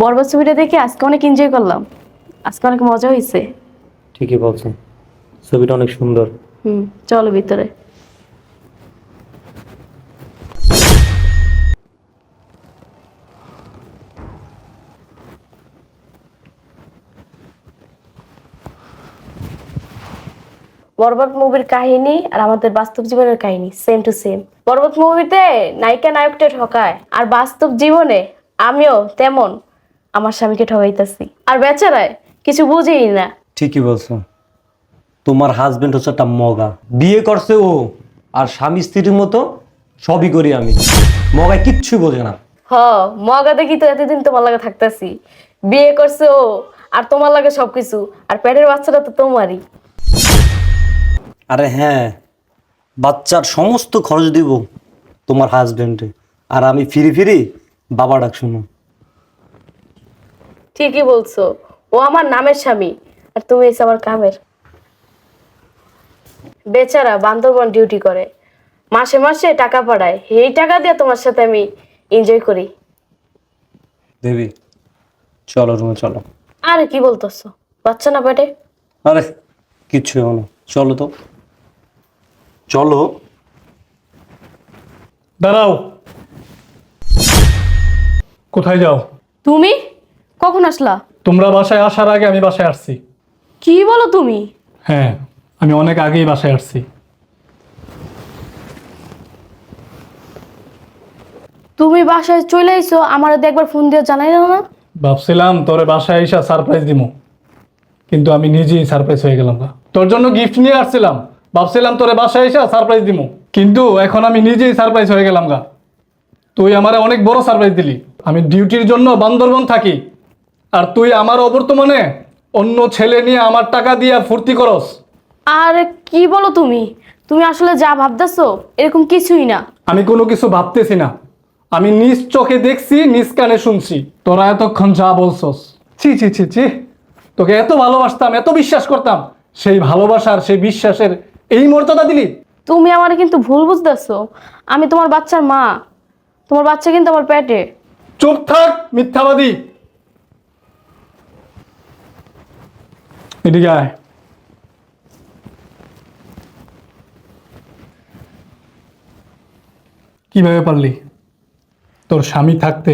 বরবাদ ছবিটা দেখে আজকে অনেক এনজয় করলাম। আজকে অনেক মজা হয়েছে ঠিকই বলছো ছবিটা অনেক সুন্দর। হুম চলো ভিতরে। বরবাদ মুভির কাহিনী আর আমাদের বাস্তব জীবনের কাহিনী সেম টু সেম বরবাদ মুভিতে নায়িকা নায়কটা ঠকায় আর বাস্তব জীবনে আমিও তেমন। আমার স্বামীকে ঠকাইতেছি। আর বেচারায় কিছু বুঝেই না। ঠিকই বলছো। তোমার হাজবেন্ড হচ্ছে একটা মগা। বিয়ে করছে ও আর স্বামী স্ত্রীর মতো সবই করি আমি। মগায় কিচ্ছু বোঝে না। হ মগা দেখি তো এতদিন তোমার লাগে থাকতেছি। বিয়ে করছে ও আর তোমার লাগে সবকিছু আর পেটের বাচ্চাটা তো তোমারই। আরে হ্যাঁ বাচ্চার সমস্ত খরচ দিব তোমার হাজবেন্ডে আর আমি ফিরি ফিরি বাবা ডাক শুনো ঠিকই বলছো। ও আমার নামের স্বামী আর তুমি এসে আমার কামের। বেচারা বান্দরবন ডিউটি করে। মাসে মাসে টাকা পাঠায়। এই টাকা দিয়ে তোমার সাথে আমি এনজয় করি। দেবী চলো রুমে চলো। আরে কি বলতেছো? বাচ্চা না পেটে? আরে কিচ্ছু হলো না। চলো তো। চলো। দাঁড়াও। কোথায় যাও? তুমি? কখন আসলা? তোমরা বাসায় আসার আগে আমি বাসায় আসছি। কি বলো তুমি? হ্যাঁ আমি অনেক আগেই বাসায় আসছি। তুমি বাসায় চলে আইছো আমার একবার ফোন দিয়ে জানাই না না। ভাবছিলাম তোরে বাসায় এসে সারপ্রাইজ দিমু কিন্তু আমি নিজেই সারপ্রাইজ হয়ে গেলাম গা। তোর জন্য গিফট নিয়ে আসছিলাম ভাবছিলাম তোরে বাসায় এসে সারপ্রাইজ দিমু কিন্তু এখন আমি নিজেই সারপ্রাইজ হয়ে গেলাম গা। তুই আমারে অনেক বড় সারপ্রাইজ দিলি। আমি ডিউটির জন্য বান্দরবন থাকি আর তুই আমার অবর্তমানে অন্য ছেলে নিয়ে আমার টাকা দিয়ে ফুর্তি করস। আর কি বলো তুমি? তুমি আসলে যা ভাবতেছো এরকম কিছুই না। আমি কোনো কিছু ভাবতেছি না। আমি নিজ চোখে দেখছি নিজ কানে শুনছি। তোরা এতক্ষণ যা বলছস। ছি ছি ছি ছি। তোকে এত ভালোবাসতাম এত বিশ্বাস করতাম। সেই ভালোবাসার সেই বিশ্বাসের এই মর্যাদা দিলি? তুমি আমার কিন্তু ভুল বুঝতেছো। আমি তোমার বাচ্চার মা। তোমার বাচ্চা কিন্তু আমার পেটে। চুপ থাক মিথ্যাবাদী। এদিকে আয় কীভাবে পারলি? তোর স্বামী থাকতে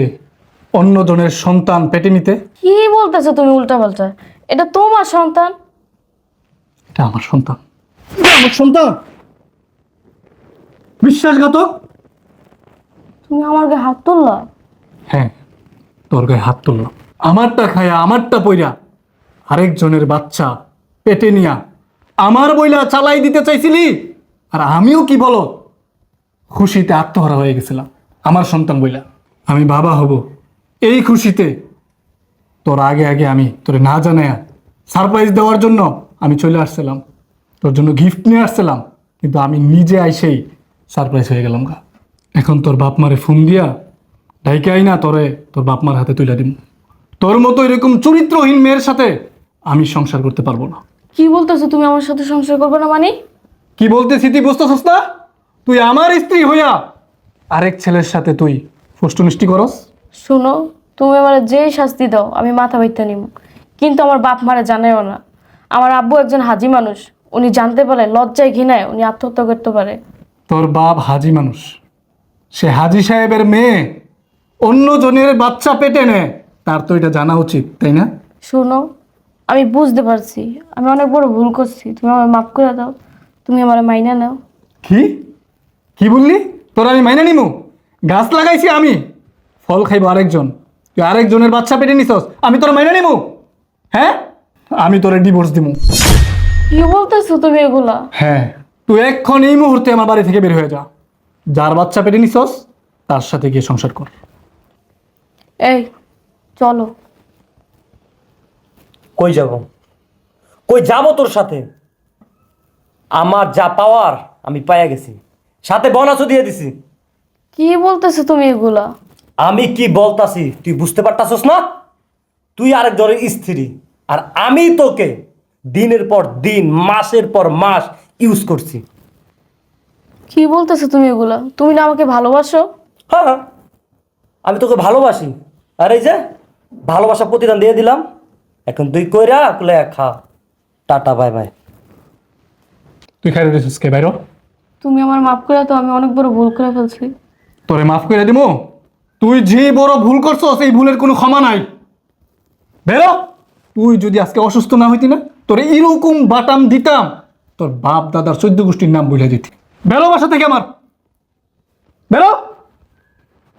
অন্য জনের সন্তান পেটে নিতে? কি বলতেছো তুমি উল্টা পাল্টা এটা তোমার সন্তান? এটা আমার সন্তান। এটা আমার সন্তান! বিশ্বাসঘাতক? তুমি আমার গায়ে হাত তুললা? হ্যাঁ তোর গায়ে হাত তুললাম। আমারটা খায়া আমারটা পইরা আরেকজনের বাচ্চা, পেটে নিয়া, আমার বইলা চালাই দিতে চাইছিলি? আর আমিও কি বলো? খুশিতে আত্মহারা হয়ে গেছিলাম, আমার সন্তান বইলা। আমি বাবা হব, এই খুশিতে। তোর আগে আগে আমি, তোরে না জানায়া সারপ্রাইজ দেওয়ার জন্য আমি চলে আসছিলাম। তোর জন্য গিফট নিয়ে আসছিলাম, কিন্তু আমি নিজে আইসেই সারপ্রাইজ হয়ে গেলাম গা। এখন তোর বাপ মারে ফোন দিয়া ডাইকে আই না তোরে তোর বাপ মার হাতে তুলে দিম। তোর মতো এরকম চরিত্রহীন মেয়ের সাথে আমি সংসার করতে পারব না। কি বলতেছো তুমি আমার সাথে সংসার করবে না মানে? কি বলতেছি তুই বুঝতেছস না? তুই আমার স্ত্রী হইয়া আরেক ছেলের সাথে তুই ফুষ্টনিষ্টি করস। শোনো তুমি আমার যেই শাস্তি দাও আমি মাথা বাইতে নিব কিন্তু আমার বাপ মারা জানেও না। আমার আব্বু একজন হাজি মানুষ উনি জানতে পারে লজ্জায় ঘৃণায় উনি আত্মহত্যা করতে পারে। তোর বাপ হাজি মানুষ। সে হাজি সাহেবের মেয়ে অন্য জনের বাচ্চা পেটে নেয় তার তো এটা জানা উচিত তাই না? শোনো আমি বুঝতে পারছি। আমি অনেক বড় ভুল করছি। তুমি আমার মাফ করে দাও। তুমি আমার মাইনা নাও। কি? কি বললি? তোর আমি মাইনা নিমু? গাছ লাগাইছি আমি। ফল খাইবো আরেকজন। তুই আরেকজনের বাচ্চা পেটে নিছস। আমি তোর মাইনা নিমু? হ্যাঁ? আমি তোরে ডিভোর্স দিমু। কি বলতেছো তুমি এগুলা? হ্যাঁ। তুই এক্ষণ এই মুহূর্তে আমার বাড়ি থেকে বের হয়ে যা। যার বাচ্চা পেটে নিছস তার সাথে গিয়ে সংসার কর। এই চলো। কই যাব? কই যাব তোর সাথে? আমার যা পাওয়ার আমি পাইয়া গেছি। সাথে বোনাসও দিয়ে দিছি। কি বলতেছো তুমি এগুলা? আমি কি বলতাছি তুই বুঝতে পারতাছস না? তুই আরেকজনের স্ত্রী আর আমি তোকে দিনের পর দিন মাসের পর মাস ইউজ করছি। কি বলতেছো তুমি এগুলা? তুমি না আমাকে ভালোবাসো? হ্যাঁ। আমি তোকে ভালোবাসি। আর এই যে ভালোবাসা প্রতিদান দিয়ে দিলাম। এখন তুই কইরা কুলে খা। টাটা বাই বাই। তুই খাই রেছিস কে বাইর? তুমি আমার মাফ করে তো আমি অনেক বড় ভুল করে ফেলছি। তোরে মাফ করে দিমু? তুই যে বড় ভুল করছস এই ভুলের কোনো ক্ষমা নাই। বেরো তুই যদি আজকে অসুস্থ না হইতি না তোরে এরকম বাটাম দিতাম তোর বাপ দাদার চোদ্দ গোষ্ঠীর নাম বলে দিতি। বেরো বাসা থেকে আমার। বেরো